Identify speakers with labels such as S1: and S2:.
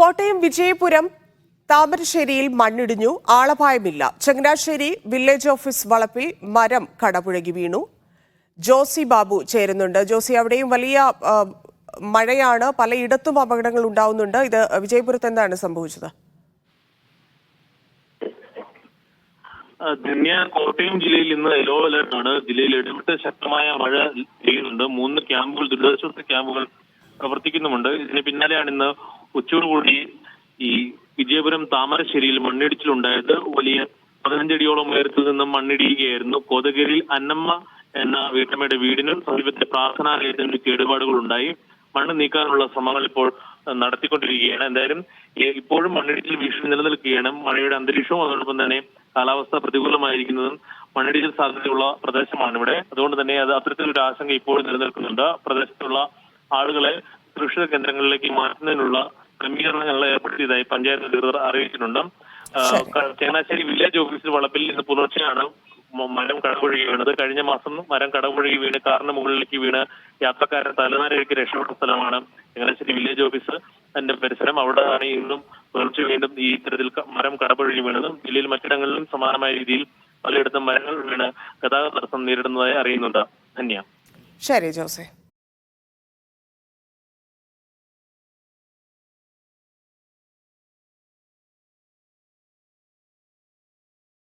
S1: കോട്ടയം വിജയപുരം താമരശ്ശേരിയിൽ മണ്ണിടിഞ്ഞു ആളപായമില്ല. ചങ്ങനാശ്ശേരി വില്ലേജ് ഓഫീസ് വളപ്പിൽ മരം കടപുഴകി വീണു. ജോസി ബാബു ചേരുന്നുണ്ട്. ജോസി അവിടെയും വലിയ മഴയാണ്. പലയിടത്തും അപകടങ്ങൾ ഉണ്ടാവുന്നുണ്ട്. ഇത് വിജയപുരത്ത് എന്താണ് സംഭവിച്ചത്?
S2: ധന്യ കോട്ടയം ജില്ലയിൽ ഇന്ന് യെല്ലോ അലർട്ടാണ്. ജില്ലയിൽ ഇടവിട്ട് ശക്തമായ മഴ പെയ്യുന്നുണ്ട്. മൂന്ന് ക്യാമ്പുകൾ ദുരിതാശ്വാസ ക്യാമ്പുകൾ പ്രവർത്തിക്കുന്നുമുണ്ട്. ഇതിന് പിന്നാലെയാണ് ഇന്ന് ഉച്ചയോടുകൂടി ഈ വിജയപുരം താമരശ്ശേരിയിൽ മണ്ണിടിച്ചിലുണ്ടായത്. വലിയ പതിനഞ്ചടിയോളം ഉയരത്തിൽ നിന്നും മണ്ണിടിയുകയായിരുന്നു. കോതഗിരിയിൽ അന്നമ്മ എന്ന വീട്ടമ്മയുടെ വീടിനും സമീപത്തെ പ്രാർത്ഥനാലയത്തിനും കേടുപാടുകൾ ഉണ്ടായി മണ്ണ് നീക്കാനുള്ള ശ്രമങ്ങൾ ഇപ്പോൾ നടത്തിക്കൊണ്ടിരിക്കുകയാണ്. എന്തായാലും ഇപ്പോഴും മണ്ണിടിച്ചിൽ ഭീഷണി നിലനിൽക്കുകയാണ്. മഴയുടെ അന്തരീക്ഷവും അതോടൊപ്പം തന്നെ കാലാവസ്ഥ പ്രതികൂലമായിരിക്കുന്നതും മണ്ണിടിച്ചിൽ സാധ്യതയുള്ള പ്രദേശമാണ് ഇവിടെ. അതുകൊണ്ട് തന്നെ അത് അത്തരത്തിലൊരു ആശങ്ക ഇപ്പോഴും നിലനിൽക്കുന്നുണ്ട്. പ്രദേശത്തുള്ള ആളുകളെ സുരക്ഷിത കേന്ദ്രങ്ങളിലേക്ക് മാറ്റുന്നതിനുള്ള ക്രമീകരണങ്ങൾ ഏർപ്പെടുത്തിയതായി പഞ്ചായത്ത് അധികൃതർ അറിയിച്ചിട്ടുണ്ട്. ചങ്ങനാശ്ശേരി വില്ലേജ് ഓഫീസിൽ വളപ്പിൽ ഇന്ന് പുലർച്ചെയാണ് മരം കടപുഴകി വീണത്. കഴിഞ്ഞ മാസം മരം കടപുഴകി വീണ് കാറിന് മുകളിലേക്ക് വീണ് യാത്രക്കാരൻ തലനാരിഴയ്ക്ക് രക്ഷപ്പെട്ട സ്ഥലമാണ് ചങ്ങനാശ്ശേരി വില്ലേജ് ഓഫീസ്. അതിന്റെ പരിസരം അവിടെയാണ് ഇന്നും പുലർച്ചെ വീണ്ടും ഈ ഇത്തരത്തിൽ മരം കടപുഴകി വീണത് ജില്ലയിൽ മറ്റിടങ്ങളിലും സമാനമായ രീതിയിൽ പലയിടത്തും മരങ്ങൾ വീണ് ഗതാഗത തടസ്സം നേരിടുന്നതായി അറിയുന്നുണ്ട്. ധന്യ.
S1: ശരി ജോസെ.